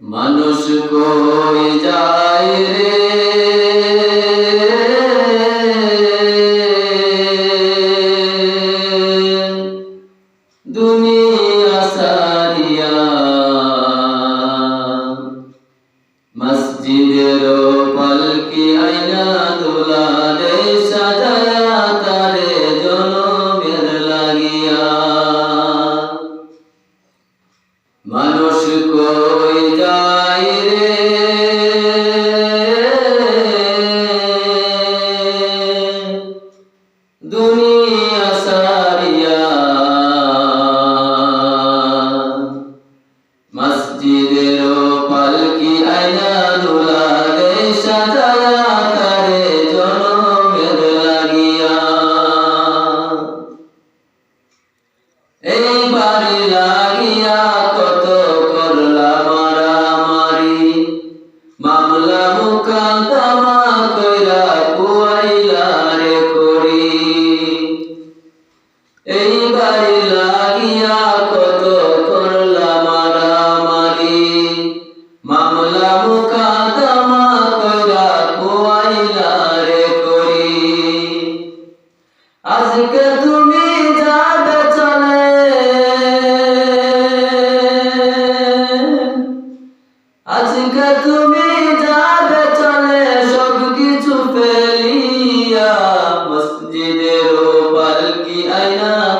মানুষ কই যায় রে? দুনিয়া সারিয়া মসজিদের পালকি আইনা দুলারে সাজায়া তারে লাগিয়া। তারি লাগিয়া কত করলা মারামারি মামলা মোকাদ্দমা কইরা কুয়াইলা রে করি এই লাগিয়া علينا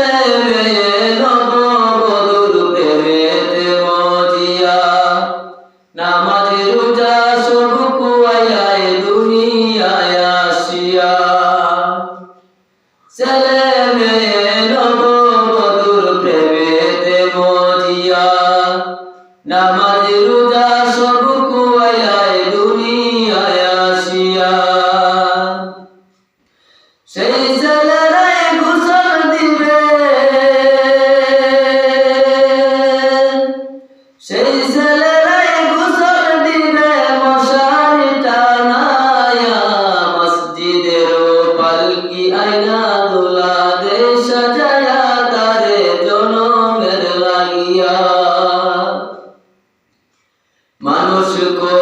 রে না দোলা দে সাজায়া তারে জনমের লাগিয়া মানুষ কো